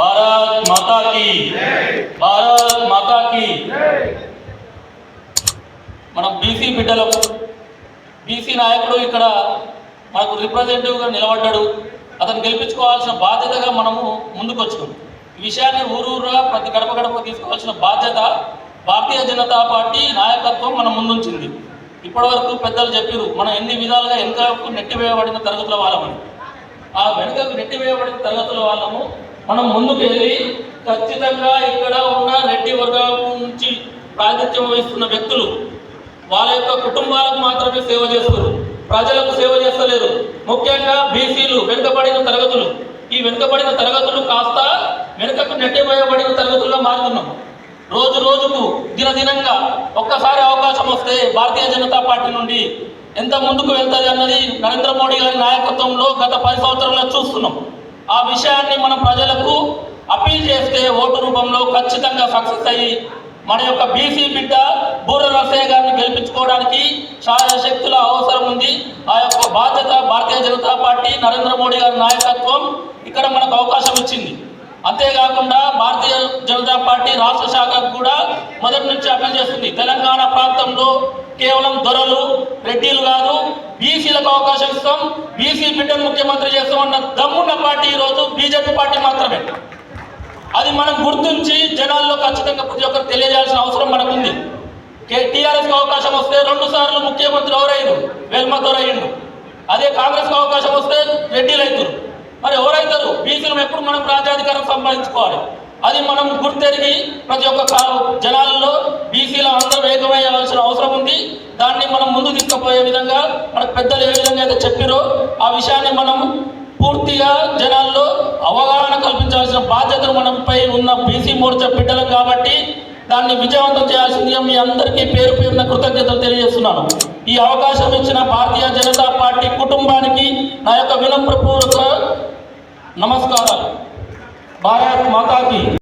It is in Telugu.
భారత్ మాతా కీ భారత్ మాతా కీ మనం బీసీ బిడ్డలం. బీసీ నాయకుడు ఇక్కడ మనకు రిప్రజెంటేటివ్గా నిలబడ్డాడు. అతను గెలిపించుకోవాల్సిన బాధ్యతగా మనము ముందుకు ఈ విషయాన్ని ఊరూరా ప్రతి గడప గడప తీసుకోవాల్సిన బాధ్యత భారతీయ జనతా పార్టీ నాయకత్వం మనం ముందుంచింది. ఇప్పటివరకు పెద్దలు చెప్పారు మనం ఎన్ని విధాలుగా వెనుకకు నెట్టివేయబడిన తరగతుల వాళ్ళమని. ఆ వెనుకకు నెట్టివేయబడిన తరగతుల వాళ్ళము మనం ముందుకు వెళ్ళి ఖచ్చితంగా ఇక్కడ ఉన్న రెడ్డి వర్గం నుంచి ప్రాతినిధ్యం వహిస్తున్న వ్యక్తులు వాళ్ళ యొక్క కుటుంబాలకు మాత్రమే సేవ చేస్తారు. ప్రజలకు సేవ చేస్తలేరు. ముఖ్యంగా బీసీలు వెనుకబడిన తరగతులు. ఈ వెనుకబడిన తరగతులు కాస్త వెనుకకు నెట్టిపోయబడిన తరగతుల్లో మారుతున్నాం. రోజు రోజుకు దినదినంగా ఒక్కసారి అవకాశం వస్తే భారతీయ జనతా పార్టీ నుండి ఎంత ముందుకు వెళ్తుంది అన్నది నరేంద్ర మోడీ గారి నాయకత్వంలో గత పది సంవత్సరాలు చూస్తున్నాం. ఆ విషయాన్ని మనం ప్రజలకు అప్పీల్ చేస్తే ఓటు రూపంలో ఖచ్చితంగా సక్సెస్ అయ్యి మన యొక్క బీసీ బిడ్డ బూర రసయ్య గారిని గెలిపించుకోవడానికి చాలా శక్తుల అవసరం ఉంది. ఆ యొక్క బాధ్యత భారతీయ జనతా పార్టీ నరేంద్ర మోడీ గారి నాయకత్వం ఇక్కడ మనకు అవకాశం ఇచ్చింది. అంతేకాకుండా భారతీయ జనతా పార్టీ రాష్ట్ర శాఖకు కూడా మొదటి నుంచి అప్లై చేస్తుంది. తెలంగాణ ప్రాంతంలో కేవలం దొరలు రెడ్డిలు కాదు బీసీలకు అవకాశం ఇస్తాం బీసీ బిడ్డను ముఖ్యమంత్రి చేస్తామన్న దమ్మున్న పార్టీ ఈరోజు బీజేపీ పార్టీ మాత్రమే. అది మనం గుర్తించి జనాల్లో ఖచ్చితంగా ప్రతి ఒక్కరు తెలియజేయాల్సిన అవసరం మనకుంది. టీఆర్ఎస్కి అవకాశం వస్తే రెండు సార్లు ముఖ్యమంత్రి ఎవరైరు వేల్మతోర్ అదే కాంగ్రెస్కి అవకాశం వస్తే రెడ్డిలు అవుతారు మరి ఎవరైతారు? బీసీలు ఎప్పుడు మనం రాజ్యాధికారం సంపాదించుకోవాలి? అది మనం గుర్తెరిగి ప్రతి ఒక్క కా- జనాల్లో బీసీల అందరూ ఏకమయ్యాల్సిన అవసరం ఉంది. దాన్ని మనం ముందు తీసుకుపోయే విధంగా మన పెద్దలు ఏ విధంగా అయితే చెప్పారో ఆ విషయాన్ని మనం పూర్తిగా జనాల్లో అవగాహన కల్పించాల్సిన బాధ్యతలు మనపై ఉన్న బీసీ మోర్చా బిడ్డలం కాబట్టి దాన్ని విజయవంతం చేయాల్సింది మీ అందరికీ పేరు పేరున కృతజ్ఞతలు తెలియజేస్తున్నాను. ఈ అవకాశం ఇచ్చిన భారతీయ జనతా పార్టీ కుటుంబానికి నా యొక్క వినమ్రపూర్వక నమస్కారాలు. భారత్ మాతాకి